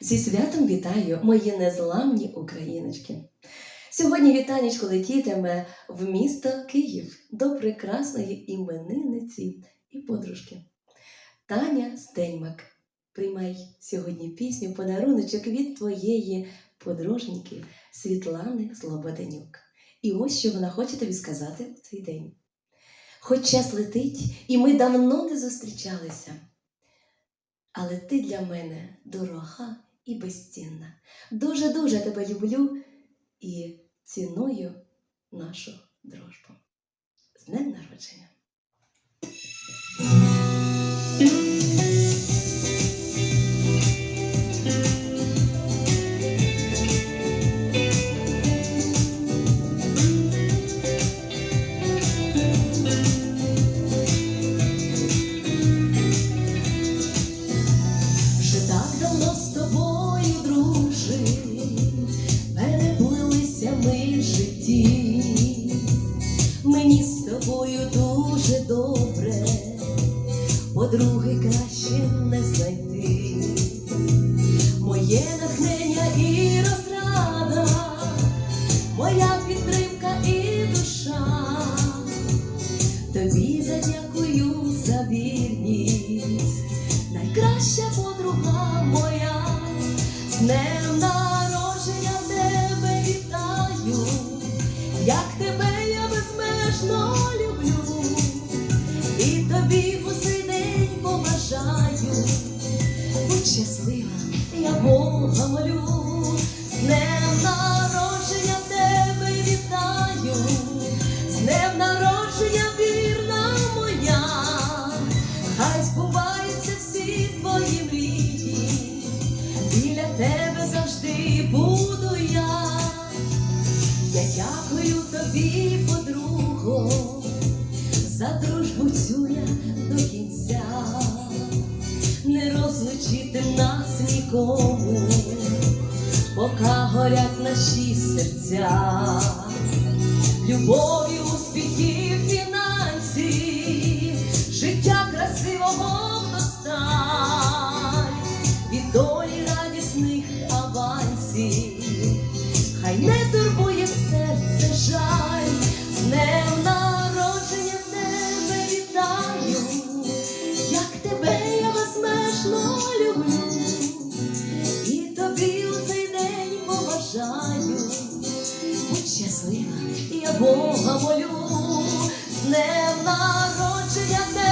Зі святом вітаю, мої незламні україночки. Сьогодні вітанечко летітиме в місто Київ до прекрасної іменинниці і подружки. Таня Стельмак, приймай сьогодні пісню подаруночок від твоєї подруженьки Світлани Слободенюк. І ось що вона хоче тобі сказати в цей день. Хоч час летить, і ми давно не зустрічалися. Але ти для мене дорога і безцінна. Дуже-дуже тебе люблю і ціную нашу дружбу. З днем народження! Мені з тобою дуже добре, подруги краще не знайти. Моє натхнення і розрада, моя підтримка і душа. Тобі задякую за вірність найкраща подруга моя, з днем народження тебе вітаю, як тебе щаслива, я Бога молю, з днем народження тебе вітаю, з днем народження вірна моя. Хай збуваються всі твої мрії, біля тебе завжди буду я. Я дякую тобі, подруго, за дружбу цю я до кінця, розлучити нас нікому, поки горять наші серця, любові, успіхів, я Бога молю, з днем народження.